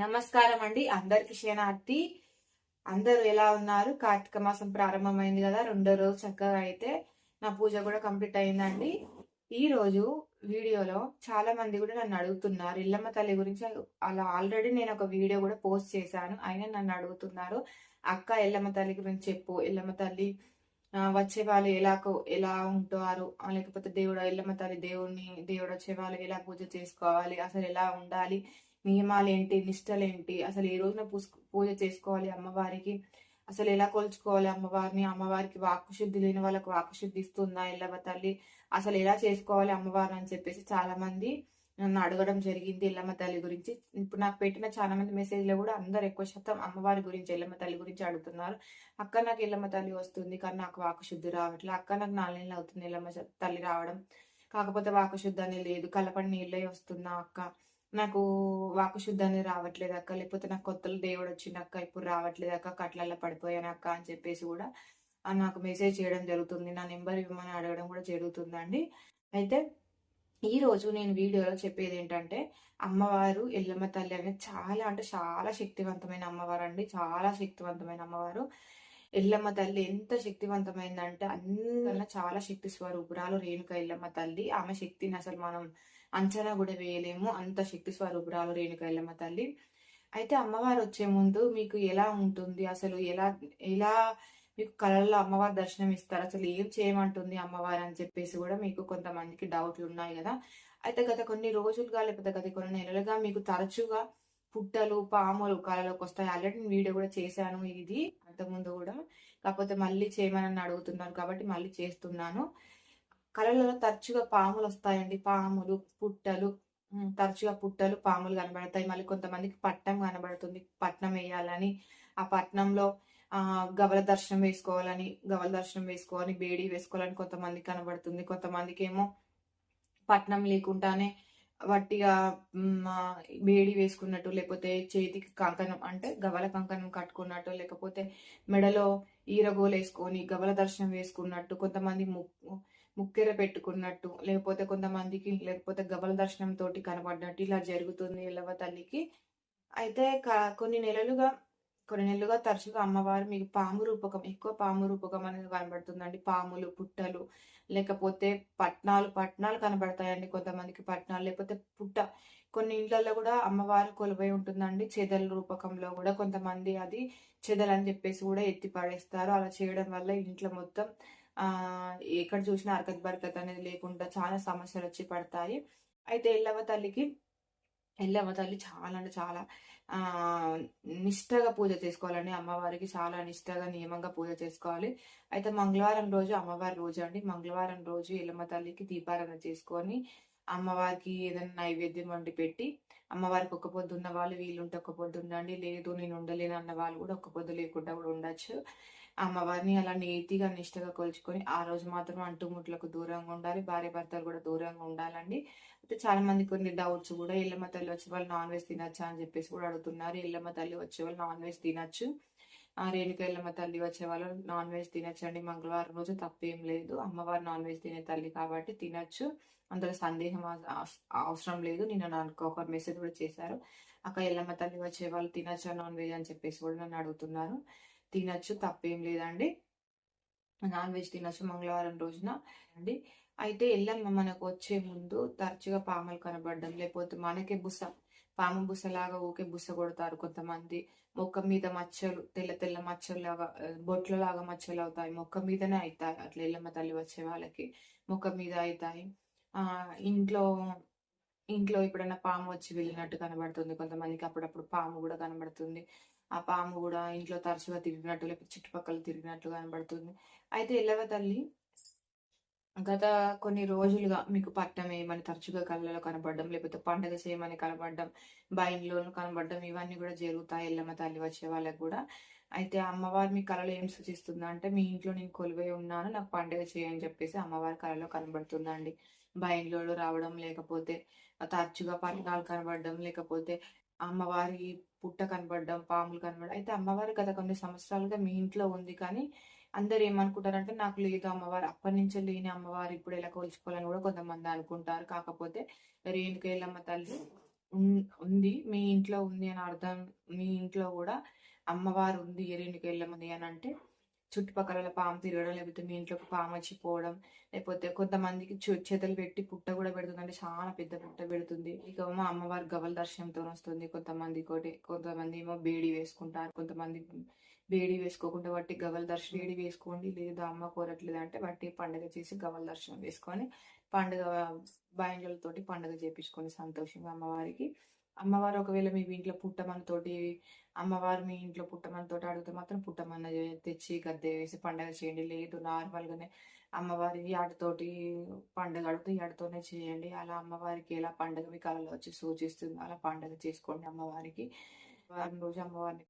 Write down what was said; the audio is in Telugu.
నమస్కారం అండి అందరికి క్షేణార్థి అందరూ ఎలా ఉన్నారు? కార్తీక మాసం ప్రారంభమైంది కదా రెండో రోజు చక్కగా అయితే నా పూజ కూడా కంప్లీట్ అయిందండి. ఈ రోజు వీడియోలో చాలా మంది కూడా నన్ను అడుగుతున్నారు. ఇల్లమ్మ తల్లి గురించి అలా ఆల్రెడీ నేను ఒక వీడియో కూడా పోస్ట్ చేశాను. అయినా నన్ను అడుగుతున్నారు అక్క ఎల్లమ్మ తల్లి గురించి చెప్పు. ఎల్లమ్మ తల్లి వచ్చే వాళ్ళు ఎలా కో- ఎలా ఉంటారు? లేకపోతే దేవుడు ఎల్లమ్మ తల్లి దేవుడిని దేవుడు వచ్చే వాళ్ళు ఎలా పూజ చేసుకోవాలి? అసలు ఎలా ఉండాలి? నియమాలు ఏంటి ఏంటి అసలు ఏ రోజున పూస్- పూజ చేసుకోవాలి అమ్మవారికి? అసలు ఎలా కొలుచుకోవాలి అమ్మవారిని? అమ్మవారికి వాక్కుశుద్ధి లేని వాళ్ళకి వాక్కుశుద్ధి ఇస్తుందా ఎల్లమ్మ తల్లి? అసలు ఎలా చేసుకోవాలి అమ్మవారిని అని చెప్పేసి చాలా మంది నన్ను అడగడం జరిగింది ఎల్లమ్మ తల్లి గురించి. ఇప్పుడు నాకు పెట్టిన చాలా మంది మెసేజ్లో కూడా అందరు ఎక్కువ శాతం అమ్మవారి గురించి ఎల్లమ్మ తల్లి గురించి అడుగుతున్నారు. అక్క నాకు ఎల్లమ్మ తల్లి వస్తుంది కానీ నాకు వాకుశుద్ధి రావట్లేదు అక్క నాకు నాలుగేళ్ళు అవుతుంది ఎల్లమ్మ తల్లి రావడం. కాకపోతే వాకుశుద్ధి అనేది లేదు. కలపడి నీళ్ళే వస్తుందా అక్క? నాకు వాకుశుద్ధి అనేది రావట్లేదు అక్క లేకపోతే నాకు కొత్తలు దేవుడు వచ్చిందక్క ఇప్పుడు రావట్లేదు అక్క కట్లల్లో పడిపోయాను అక్క అని చెప్పేసి కూడా నాకు మెసేజ్ చేయడం జరుగుతుంది. నా నెంబర్ ఇవ్వమని అడగడం కూడా జరుగుతుందండి. అయితే ఈ రోజు నేను వీడియోలో చెప్పేది ఏంటంటే అమ్మవారు ఎల్లమ్మ తల్లి అనేది చాలా అంటే చాలా శక్తివంతమైన అమ్మవారు అండి చాలా శక్తివంతమైన అమ్మవారు. ఎల్లమ్మ తల్లి ఎంత శక్తివంతమైందంటే అందరికన్నా చాలా శక్తి స్వరూపురాలు రేణుక ఎల్లమ్మ తల్లి. ఆమె శక్తిని అసలు మనం అంచనా కూడా వేయలేము. అంత శక్తి స్వరూపురాలు రేణుక ఎల్లమ్మ తల్లి. అయితే అమ్మవారు వచ్చే ముందు మీకు ఎలా ఉంటుంది? అసలు ఎలా ఎలా మీకు కళల్లో అమ్మవారి దర్శనం ఇస్తారు? అసలు ఏం చేయమంటుంది అమ్మవారు అని చెప్పేసి కూడా మీకు కొంతమందికి డౌట్లు ఉన్నాయి కదా. అయితే గత కొన్ని రోజులుగా లేకపోతే గత కొన్ని నెలలుగా మీకు తరచుగా పుట్టలు పాములు కళలోకి వస్తాయి. ఆల్రెడీ నేను వీడియో కూడా చేశాను ఇది అంతకుముందు కూడా. కాకపోతే మళ్ళీ చేయమని అడుగుతున్నారు కాబట్టి మళ్ళీ చేస్తున్నాను. కళలలో తరచుగా పాములు వస్తాయండి పాములు పుట్టలు తరచుగా పుట్టలు పాములు కనబడతాయి. మళ్ళీ కొంతమందికి పట్నం కనబడుతుంది. పట్నం వేయాలని ఆ పట్నంలో ఆ గవల దర్శనం వేసుకోవాలని గవల దర్శనం వేసుకోవాలని బేడి వేసుకోవాలని కొంతమందికి కనబడుతుంది. కొంతమందికి ఏమో పట్నం లేకుండానే వట్టిగా బేడి వేసుకున్నట్టు లేకపోతే చేతికి కంకణం అంటే గవల కంకణం కట్టుకున్నట్టు లేకపోతే మెడలో ఈరగోలు వేసుకొని గవల దర్శనం వేసుకున్నట్టు కొంతమంది ము ముక్కెర పెట్టుకున్నట్టు లేకపోతే కొంతమందికి లేకపోతే గబల దర్శనం తోటి కనబడినట్టు ఇలా జరుగుతుంది ఎల్లవ తల్లికి. అయితే కొన్ని నెలలుగా కొన్ని నెలలుగా తరచుగా అమ్మవారు మీకు పాము రూపకం ఎక్కువ పాము రూపకం అనేది కనబడుతుందండి. పాములు పుట్టలు లేకపోతే పట్నాలు పట్నాలు కనబడతాయండి కొంతమందికి పట్నాలు. లేకపోతే పుట్ట కొన్ని ఇంట్లలో కూడా అమ్మవారు కొలువై ఉంటుందండి. చెదల రూపకంలో కూడా కొంతమంది అది చెదలు అని చెప్పేసి కూడా ఎత్తి పడేస్తారు అలా చేయడం వల్ల ఇంట్లో మొత్తం ఎక్కడ చూసినా అరకత్ బరకత్ అనేది లేకుండా చాలా సమస్యలు వచ్చి పడతాయి. అయితే ఎల్లవ తల్లికి ఎల్లమ్మ తల్లి చాలా అంటే చాలా ఆ నిష్టగా పూజ చేసుకోవాలండి. అమ్మవారికి చాలా నిష్టగా నియమంగా పూజ చేసుకోవాలి. అయితే మంగళవారం రోజు అమ్మవారి రోజు అండి. మంగళవారం రోజు ఎల్లమ్మ తల్లికి దీపారాధన చేసుకొని అమ్మవారికి ఏదైనా నైవేద్యం వండి పెట్టి అమ్మవారికి ఒక పొద్దు ఉన్న వాళ్ళు వీళ్ళుంటే ఒక పొద్దు ఉండండి లేదు నేను ఉండలేను అన్న వాళ్ళు కూడా ఒక పొద్దు లేకుండా కూడా ఉండొచ్చు. అమ్మవారిని అలా నీతిగా నిష్టగా కొలుచుకొని ఆ రోజు మాత్రం అంటుముట్లకు దూరంగా ఉండాలి భార్య భర్తలు కూడా దూరంగా ఉండాలండి. అయితే చాలా మంది కొన్ని డౌట్స్ కూడా ఎల్లమ్మ తల్లి వచ్చే వాళ్ళు నాన్ వెజ్ తినచ్చా అని చెప్పేసి కూడా అడుగుతున్నారు. ఎల్లమ్మ తల్లి వచ్చే వాళ్ళు నాన్ వెజ్ తినచ్చు. ఆ రేణుక ఎల్లమ్మ తల్లి వచ్చే వాళ్ళు నాన్ వెజ్ తినచ్చండి మంగళవారం రోజు తప్పేం లేదు. అమ్మవారు నాన్ వెజ్ తినే తల్లి కాబట్టి తినచ్చు. అందులో సందేహం అవసరం లేదు. నిన్న నాకు ఒక మెసేజ్ కూడా చేశారు. అక్క ఎల్లమ్మ తల్లి వచ్చే వాళ్ళు తినచ్చా నాన్ వెజ్? అని చెప్పేసి కూడా నన్ను అడుగుతున్నారు. తినచ్చు తప్పేం లేదండి. నాన్ వెజ్ తినచ్చు మంగళవారం రోజున. అండి. అయితే ఎల్లమ్మ మనకు వచ్చే ముందు తరచుగా పాములు కనబడడం లేకపోతే మనకే బుస పాము బుసలాగా ఊకే బుస కొడతారు కొంతమంది. మొక్క మీద మచ్చలు తెల్ల తెల్ల మచ్చలు లాగా బొట్ల లాగా మచ్చలు అవుతాయి. మొక్క మీదనే అవుతాయి అట్లా ఎల్లమ్మ తల్లి వచ్చే వాళ్ళకి మొక్క మీద అవుతాయి ఆ ఇంట్లో ఇంట్లో ఎప్పుడైనా పాము వచ్చి వెళ్ళినట్టు కనబడుతుంది. కొంతమందికి అప్పుడప్పుడు పాము కూడా కనబడుతుంది. ఆ పాము కూడా ఇంట్లో తరచుగా తిరిగినట్టు లేకపోతే చుట్టుపక్కల తిరిగినట్టు కనబడుతుంది. అయితే ఎల్లవ తల్లి గత కొన్ని రోజులుగా మీకు పట్టం ఏమని తరచుగా కళ్ళలో కనబడడం లేకపోతే పండగ చేయమని కనబడడం బయలులోనూ కనబడడం ఇవన్నీ కూడా జరుగుతాయి ఎల్లమ్మ తల్లి వచ్చే వాళ్ళకి కూడా. అయితే అమ్మవారు మీ కళలో ఏం సూచిస్తుంది? అంటే మీ ఇంట్లో నేను కొలువై ఉన్నాను నాకు పండగ చేయని చెప్పేసి అమ్మవారి కళలో కనబడుతుందండి. బయలులో రావడం లేకపోతే తరచుగా పట్టణాలు కనబడడం లేకపోతే అమ్మవారి పుట్ట కనబడడం పాములు కనబడడం. అయితే అమ్మవారి గత కొన్ని సంవత్సరాలుగా మీ ఇంట్లో ఉంది కానీ అందరు ఏమనుకుంటారంటే నాకు లేదు అమ్మవారు అప్పటి నుంచే లేని అమ్మవారు ఇప్పుడు ఎలా కొలుచుకోవాలని కూడా కొంతమంది అనుకుంటారు. కాకపోతే రేణుక ఎల్లమ్మ తల్లి ఉంది మీ ఇంట్లో ఉంది అని అర్థం మీ ఇంట్లో కూడా అమ్మవారు ఉంది ఎరింటికి వెళ్ళమని అని అంటే చుట్టుపక్కల పాము తిరగడం లేకపోతే మీ ఇంట్లోకి పాము వచ్చి పోవడం లేకపోతే కొంతమందికి చేతులు పెట్టి పుట్ట కూడా పెడుతుంది అంటే చాలా పెద్ద పుట్ట పెడుతుంది. ఇక మా అమ్మవారి గవల దర్శనంతో వస్తుంది. కొంతమంది కోటి కొంతమంది ఏమో బేడి వేసుకుంటారు కొంతమంది బేడి వేసుకోకుండా వాటి గవల దర్శనం బేడి వేసుకోండి లేదా అమ్మ కోరట్లేదు అంటే వాటి పండుగ చేసి గవల దర్శనం వేసుకొని పండుగ బాయిండ్లతోటి పండుగ చేపించుకొని సంతోషంగా అమ్మవారికి అమ్మవారు ఒకవేళ మీ ఇంట్లో పుట్టమన్నతోటి అమ్మవారు మీ ఇంట్లో పుట్టమన్నతోటి అడిగితే మాత్రం పుట్టమన్న తెచ్చి గద్దె వేసి పండగ చేయండి. లేదు నార్మల్గానే అమ్మవారి ఆటతోటి పండుగ అడిగితే ఆటతోనే చేయండి. అలా అమ్మవారికి ఎలా పండుగ మీ కళలో వచ్చి సూచిస్తుంది అలా పండుగ చేసుకోండి అమ్మవారికి. వారం రోజు అమ్మవారిని